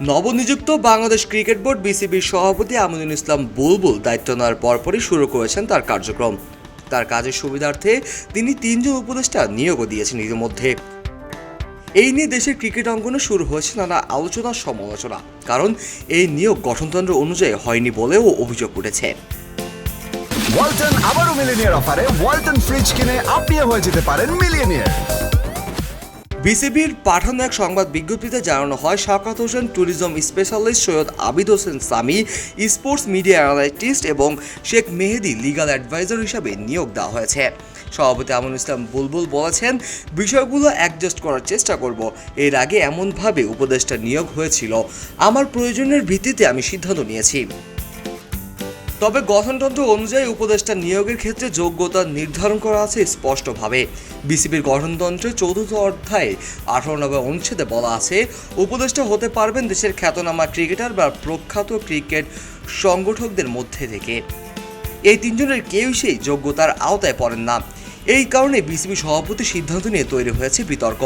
নবনিযুক্ত Bangladesh cricket board বিসিবির সভাপতি আমিনুল ইসলাম বুলবুল দায়িত্ব নেওয়ার পরপরই শুরু করেছেন তার কার্যক্রম। তার কাজের সুবিধার্থে তিনি তিনজন উপদেষ্টা নিয়োগও দিয়েছেন ইতিমধ্যে। এই নিয়ে দেশের ক্রিকেট অঙ্গনে শুরু হয়েছে নানা আলোচনা সমালোচনা, কারণ এই নিয়োগ গঠনতন্ত্র অনুযায়ী হয়নি বলেও অভিযোগ উঠেছে। ওয়ালটন আবারও মিলিনিয়ার অফারে, ওয়ালটন ফ্রিজ কিনে আপনিও হয়ে যেতে পারেন মিলিয়নিয়ার। বিসিবির পাঠানো এক সংবাদ বিজ্ঞপ্তিতে জানানো হয় Shakat Hossain tourism specialist Syed Abid Hossain Sami, sports media analyst এবং শেখ মেহেদি লিগাল অ্যাডভাইজার হিসাবে নিয়োগ দেওয়া হয়েছে। সভাপতি আমুল ইসলাম বুলবুল বলেছেন, বিষয়গুলো অ্যাডজাস্ট করার চেষ্টা করব। এর আগে এমনভাবে উপদেষ্টা নিয়োগ হয়েছিল। আমার প্রয়োজনের ভিত্তিতে আমি সিদ্ধান্ত নিয়েছি। তবে গঠনতন্ত্র অনুযায়ী উপদেষ্টা নিয়োগের ক্ষেত্রে যোগ্যতা নির্ধারণ করা আছে স্পষ্টভাবে। বিসিবির গঠনতন্ত্রের চতুর্থ অধ্যায়ে আঠারো নম্বর অনুচ্ছেদে বলা আছে, উপদেষ্টা হতে পারবেন দেশের খ্যাতনামা ক্রিকেটার বা প্রখ্যাত ক্রিকেট সংগঠকদের মধ্যে থেকে। এই তিনজনের কেউ সেই যোগ্যতার আওতায় পড়েন না। এই কারণে বিসিবি সভাপতি সিদ্ধান্ত নিয়ে তৈরি হয়েছে বিতর্ক।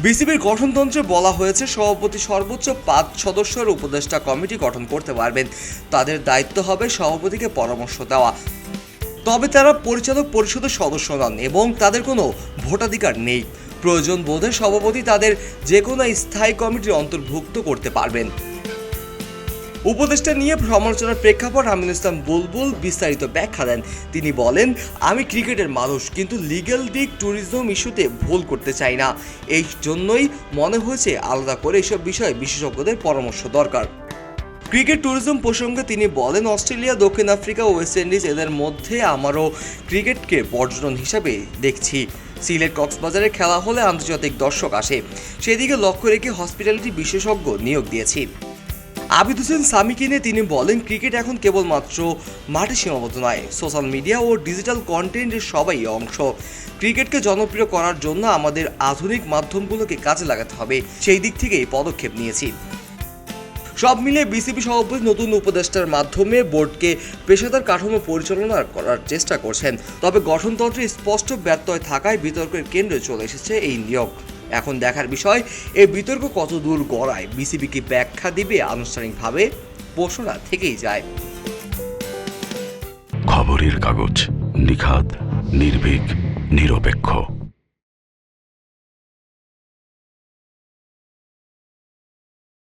বিসিবির গঠনতন্ত্রে বলা হয়েছে, সভাপতি সর্বোচ্চ পাঁচ সদস্যের উপদেষ্টা কমিটি গঠন করতে পারবেন। তাদের দায়িত্ব হবে সভাপতিকে পরামর্শ দেওয়া। তবে তারা পরিচালক পরিষদের সদস্য নন এবং তাদের কোনো ভোটাধিকার নেই। প্রয়োজন বোধে সভাপতি তাদের যে কোনো স্থায়ী কমিটির অন্তর্ভুক্ত করতে পারবেন। উপদেষ্টা নিয়ে সমালোচনার প্রেক্ষাপট আমিন ইসলাম বুলবুল বিস্তারিত ব্যাখ্যা দেন। তিনি বলেন, আমি ক্রিকেটের মানুষ, কিন্তু লিগ্যাল দিক ট্যুরিজম ইস্যুতে ভুল করতে চাই না। এই জন্যই মনে হয়েছে আলাদা করে এসব বিষয়ে বিশেষজ্ঞদের পরামর্শ দরকার। ক্রিকেট ট্যুরিজম প্রসঙ্গে তিনি বলেন, অস্ট্রেলিয়া, দক্ষিণ আফ্রিকা, ওয়েস্ট ইন্ডিজ এদের মধ্যে আমারও ক্রিকেটকে পর্যটন হিসাবে দেখছি। সিলেট কক্সবাজারে খেলা হলে আন্তর্জাতিক দর্শক আসে। সেদিকে লক্ষ্য রেখে হসপিটালিটি বিশেষজ্ঞ নিয়োগ দিয়েছি। আবিদ হোসেন সামিকে নিয়ে তিনি বলেন, ক্রিকেট এখন কেবলমাত্র মাঠে সীমাবদ্ধ নয়, সোশ্যাল মিডিয়া ও ডিজিটাল কন্টেন্টের সবাই অংশ। ক্রিকেটকে জনপ্রিয় করার জন্য আমাদের আধুনিক মাধ্যমগুলোকে কাজে লাগাতে হবে, সেই দিক থেকে এই পদক্ষেপ নিয়েছি। সব মিলিয়ে বিসিবি সভাপতি নতুন উপদেষ্টার মাধ্যমে বোর্ডকে পেশাদার কাঠামো পরিচালনা করার চেষ্টা করছেন। তবে গঠনতন্ত্রে স্পষ্ট ব্যত্যয় থাকায় বিতর্কের কেন্দ্রে চলে এসেছে এই নিয়োগ। এখন দেখার বিষয় এই বিতর্ক কত দূর গড়ায়? বিসিবি কি ব্যাখ্যা দিবে? আনুষ্ঠানিকভাবে প্রশ্নটা থেকেই যায়। খবরের কাগজ নিখাদ, নির্ভীক, নিরপেক্ষ।